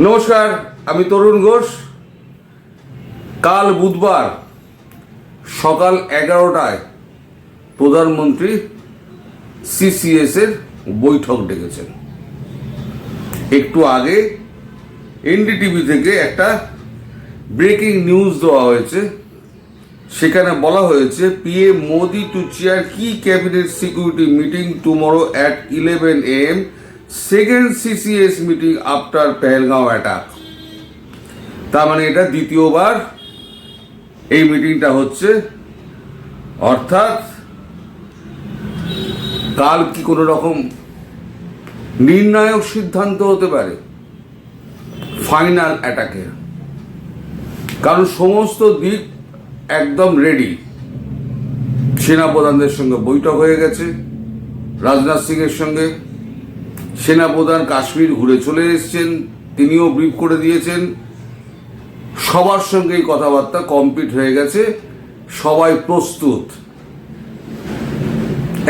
নমস্কার, আমি তরুণ ঘোষ। কাল বুধবার সকাল এগারোটায় প্রধানমন্ত্রী সিসিএস এর বৈঠক ডেকেছেন। একটু আগে এনডিটিভি থেকে একটা ব্রেকিং নিউজ দেওয়া হয়েছে। সেখানে বলা হয়েছে PM Modi to chair key cabinet security meeting tomorrow at eleven AM second CCS meeting after Pahalgam attack তার মানে এটা দ্বিতীয়বার এই মিটিংটা হচ্ছে। অর্থাৎ কাল কি কোনো রকম নির্ণায়ক সিদ্ধান্ত হতে পারে? ফাইনাল অ্যাটাকের কারণ সমস্ত দিক একদম রেডি সেনাপ্রধানদের সঙ্গে বৈঠক হয়ে গেছে। রাজনাথ সিং এর সঙ্গে সেনাপ্রধান কাশ্মীর ঘুরে চলে এসেছেন, তিনিও ব্রিফ করে দিয়েছেন। সবার সঙ্গে এই কথাবার্তা কমপ্লিট হয়ে গেছে, সবাই প্রস্তুত।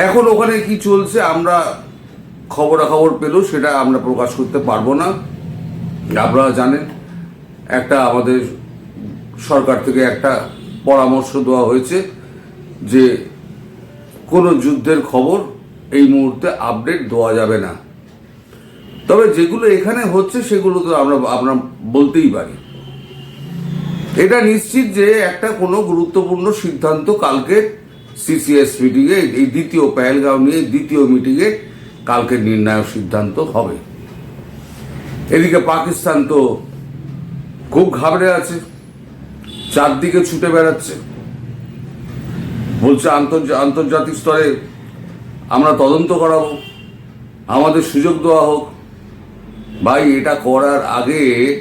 এখন ওখানে কি চলছে আমরা খবরাখবর পেলেও সেটা আমরা প্রকাশ করতে পারব না। আপনারা জানেন, একটা আমাদের সরকার থেকে একটা পরামর্শ দেওয়া হয়েছে যে কোনো যুদ্ধের খবর এই মুহূর্তে আপডেট দেওয়া যাবে না। তবে যেগুলো এখানে হচ্ছে সেগুলো তো আমরা আমরা বলতেই পারি। এটা নিশ্চিত যে একটা কোনো গুরুত্বপূর্ণ সিদ্ধান্ত কালকে সিসিএস মিটিংয়ে এই দ্বিতীয় পেহেলগাঁও নিয়ে দ্বিতীয় মিটিংয়ে কালকে নির্ণায়ক সিদ্ধান্ত হবে। এদিকে পাকিস্তান তো খুব ঘাবড়ে আছে, চারদিকে ছুটে বেড়াচ্ছে। বলছে আন্তর্জা- আন্তর্জাতিক স্তরে আমরা তদন্ত করাবো, আমাদের সুযোগ দেওয়া হোক ভাই, এটা করার আগে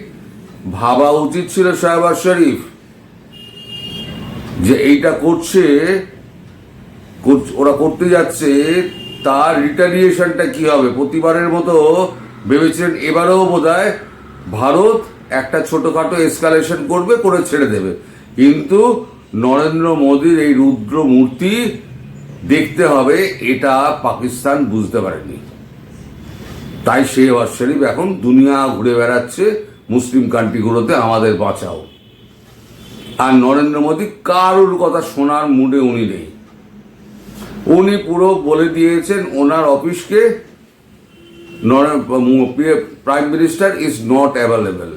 ভাবা উচিত ছিল সাহেবার শরীফ যে এইটা করছে কর- ওরা করতে যাচ্ছে, তার রিটালিয়েশনটা কি হবে? প্রতিবারের মতো ভেবেছিলেন এবারেও বোধ ভারত একটা ছোটখাটো এসকালেশন করবে, করে ছেড়ে দেবে। কিন্তু নরেন্দ্র মোদীর এই রুদ্র মূর্তি দেখতে হবে, এটা পাকিস্তান বুঝতে পারেনি। তাই শেহবাজ শরীফ এখন দুনিয়া ঘুরে বেড়াচ্ছে মুসলিম কান্ট্রিগুলোতে আমাদের বাঁচাও। আর নরেন্দ্র মোদী কারোর কথা শোনার মুডে উনি নেই। উনি পুরো বলে দিয়েছেন ওনার অফিসকে prime minister is not available.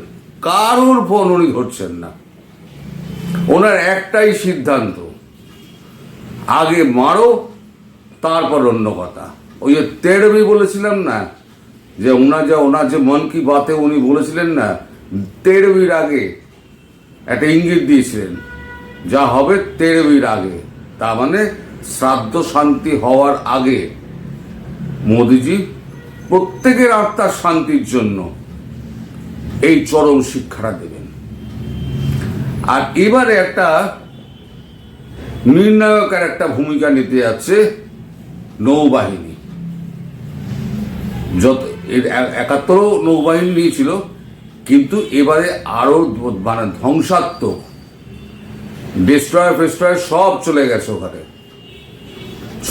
কারোর ফোন উনি ধরছেন না। ওনার একটাই সিদ্ধান্ত, আগে মারো, তারপর অন্য কথা। ওই যে তেরবি বলেছিলাম না যে ওনার যে ওনার যে মন কি বাতে উনি বলেছিলেন না তেরবির আগে একটা ইঙ্গিত দিয়েছিলেন, যা হবে তেরবির আগে। তার মানে শ্রাদ্ধ শান্তি হওয়ার আগে মোদিজি প্রত্যেকের আত্মার শান্তির জন্য এই চরম শিক্ষাটা দেবেন। আর এবারে একটা নির্ণায়কের একটা ভূমিকা নিতে যাচ্ছে নৌবাহিনী। যত এর একাত্তরও নৌবাহিনী নিয়েছিল, কিন্তু এবারে আরও মানে ধ্বংসাত্মক। ডিস্ট্রয় ফেস্ট্রয় সব চলে গেছে ওখানে।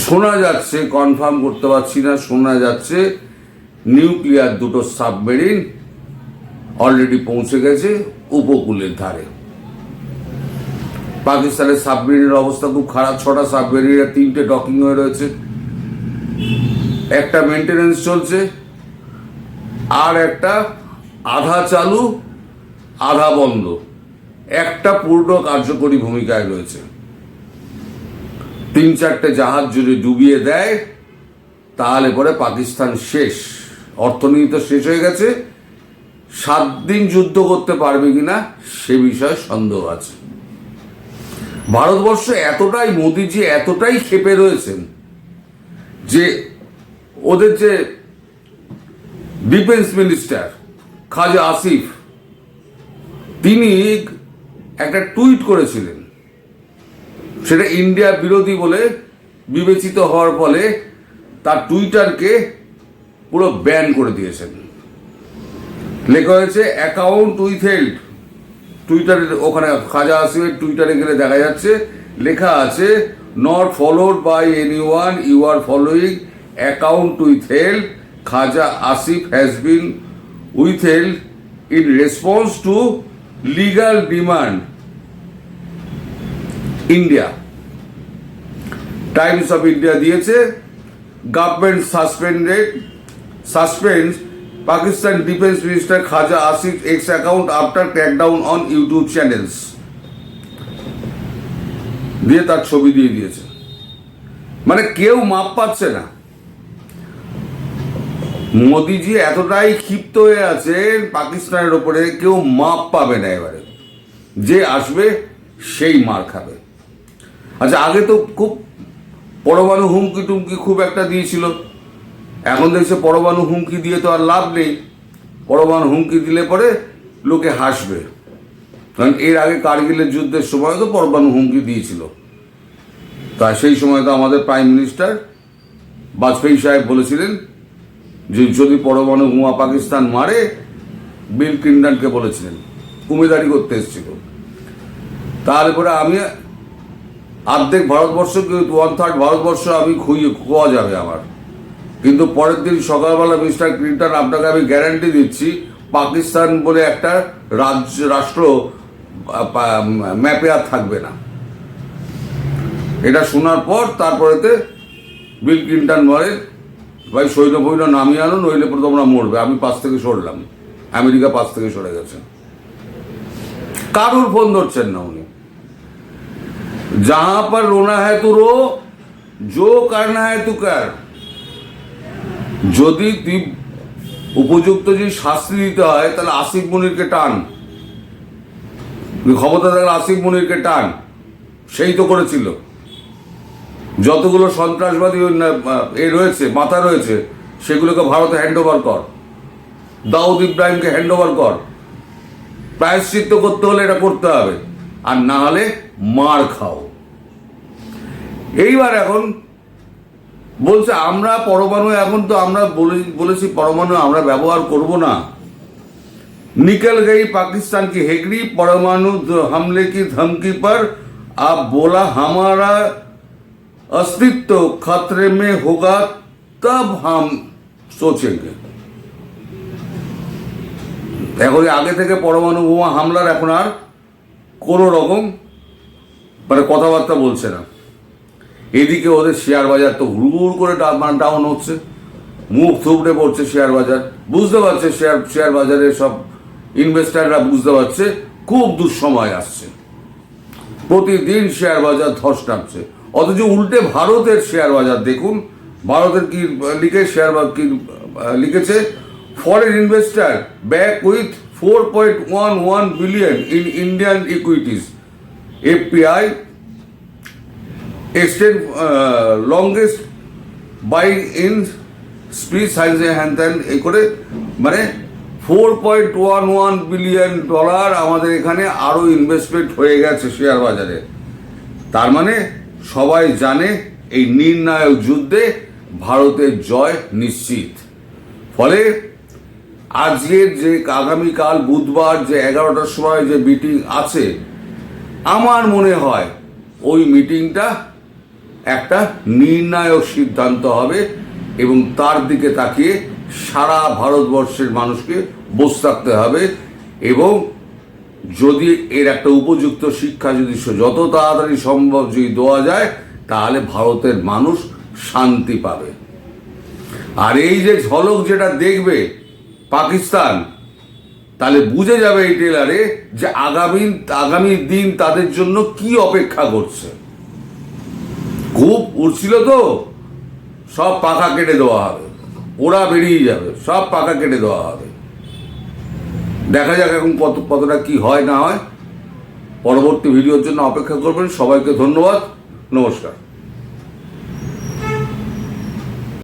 শোনা যাচ্ছে কনফার্ম করতে পারছি না, শোনা যাচ্ছে নিউক্লিয়ার দুটো সাবমেরিন অলরেডি পৌঁছে গেছে উপকূলের ধারে। পাকিস্তানের সাবমেরিনের অবস্থা খুব খারাপ, ছটা সাবমেরিনের তিনটে ডকিং হয়ে রয়েছে। একটা মেনটেনেন্স চলছে। আর একটা আধা চালু, আধা বন্ধ। একটা পূর্ণ কার্যকরী ভূমিকায় রয়েছে। তিন চারটে জাহাজ যদি ডুবিয়ে দেয়, তাহলে পরে পাকিস্তান শেষ। অর্থনীতি তো শেষ হয়ে গেছে। সাত দিন যুদ্ধ করতে পারবে কিনা, সে বিষয়ে সন্দেহ আছে। ভারতবর্ষ এতটাই মোদিজি এতটাই ক্ষেপে রয়েছেন যে ওদের যে ডিফেন্স মিনিস্টার খাজা আসিফ তিনি একটা টুইট করেছিলেন। সেটা ইন্ডিয়া বিরোধী বলে বিবেচিত হওয়ার ফলে তার টুইটারকে পুরো ব্যান করে দিয়েছেন। লেখা হয়েছে অ্যাকাউন্ট উইথ হেল্ড টুইটারে ওখানে খাজা আসিফের টুইটারে গেলে দেখা যাচ্ছে, লেখা আছে not followed by anyone you are following account withheld Khawaja Asif been withheld in response to legal demand. India Times of India দিয়েছে government suspended suspend Pakistan defence minister Khawaja Asif X account after crackdown on YouTube channels দিয়ে তার ছবি দিয়ে দিয়েছে। মানে কেউ মাপ পাচ্ছে না। মোদিজি এতটাই ক্ষিপ্ত হয়ে আছেন পাকিস্তানের ওপরে, কেউ মাপ পাবে না এবারে। যে আসবে, সেই মার খাবে। আচ্ছা আগে তো খুব পরমাণু হুমকি টুমকি খুব একটা দিয়েছিল। এখন দেখছে পরমাণু হুমকি দিয়ে তো আর লাভ নেই। পরমাণু হুমকি দিলে পরে লোকে হাসবে। কারণ এর আগে কার্গিলের যুদ্ধের সময় তো পরমাণু হুমকি দিয়েছিল। তা সেই সময় তো আমাদের প্রাইম মিনিস্টার বাজপেয়ী সাহেব বলেছিলেন যদি পরমাণু বোমা পাকিস্তান মারে, বিল ক্লিন্টনকে বলেছিলেন। উমেদারি করতে এসেছিল। তাহলে পরে আমি অর্ধেক ভারতবর্ষ কিন্তু ওয়ান থার্ড ভারতবর্ষ আমি খুঁজে খোয়া যাবে আমার। কিন্তু পরের দিন সকালবেলা মিস্টার ক্লিন্টন আপনাকে আমি গ্যারান্টি দিচ্ছি, পাকিস্তান বলে একটা রাজ্য, রাষ্ট্র ম্যাপে আর থাকবে না। এটা শোনার পর তারপরেতে বিল ক্লিন্টন বলে ভাই সৈন্য ফৈন্য নামিয়ে আনো নইলে পরে তোমরা মরবে আমি পাশ থেকে সরলাম আমেরিকা পাশ থেকে সরে গেছে কারুর ফোন ধরছেন না উনি जहां पर रोना है तो रो जो करना है तू कर যদি তুই উপযুক্ত যদি শাস্তি দিতে হয় তাহলে আসিফ মনিরকে টান তুই ক্ষমতা থাকলে আসিফ মনিরকে টান সেই তো করেছিল যতগুলো সন্ত্রাসবাদী ওই না- এ রয়েছে মাথা রয়েছে সেগুলোকে ভারতে হ্যান্ড ওভার কর দাউদ ইব্রাহিমকে হ্যান্ড ওভার কর প্রায়শ্চিত্ত করতে হলে এটা করতে হবে আর না হলে মার খাও এইবার এখন বলছে আমরা পরমাণু এখন তো আমরা বলে- বলেছি পরমাণু আমরা ব্যবহার করব না निकल गई पाकिस्तान की हेगड़ी परमाणु हमले की धमकी पर अब बोला हमारा अस्तित्व खतरे में होगा तब हम सोचेंगे এখন এই আগে থেকে পরমাণু বোমা হামলার এখন আর কোনো রকম মানে কথাবার্তা বলছে না এদিকে ওদের শেয়ার বাজার তো হুড় করে ডাউন হচ্ছে মুখ থুবড়ে পড়ছে শেয়ার বাজার বুঝতে পারছে শেয়ার শেয়ার বাজারে সব ইনভেস্টাররা বুঝতে পারছে খুব দুঃসময় আসছে প্রতিদিন শেয়ার বাজার ধস নামছে অথচ উল্টে ভারতের শেয়ার বাজার, দেখুন, ভারতের কি, লিখে শেয়ার কি, লিখেছে foreign investor back with four point one one billion in Indian equities FPI extend longest buying in spree since হ্যান ত্যান এ করে মানে four point one one billion dollar আমাদের এখানে আরও ইনভেস্টমেন্ট হয়ে গেছে শেয়ার বাজারে। তার মানে সবাই জানে এই নির্ণায়ক যুদ্ধে ভারতের জয় নিশ্চিত। ফলে আজকের যে আগামীকাল, বুধবার যে এগারোটার সময় যে মিটিং আছে, আমার মনে হয় ওই মিটিংটা একটা নির্ণায়ক সিদ্ধান্ত হবে এবং তার দিকে তাকিয়ে সারা ভারতবর্ষের মানুষকে বসে থাকতে হবে এবং যদি এর একটা উপযুক্ত শিক্ষা যদি যত তাড়াতাড়ি সম্ভব যদি দেওয়া যায়, তাহলে ভারতের মানুষ শান্তি পাবে। আর এই যে ঝলক যেটা দেখবে পাকিস্তান, তাহলে বুঝে যাবে এই টেলারে যে আগামী আগামী দিন তাদের জন্য কি অপেক্ষা করছে। খুব উঠছিল তো, সব পাখা কেটে দেওয়া হবে। ওরা বেরিয়ে যাবে, সব পাখা কেটে দেওয়া হবে। দেখা যাক এখন কত, কতটা কি হয়, না হয়। পরবর্তী ভিডিওর জন্য অপেক্ষা করবেন। সবাইকে ধন্যবাদ। নমস্কার।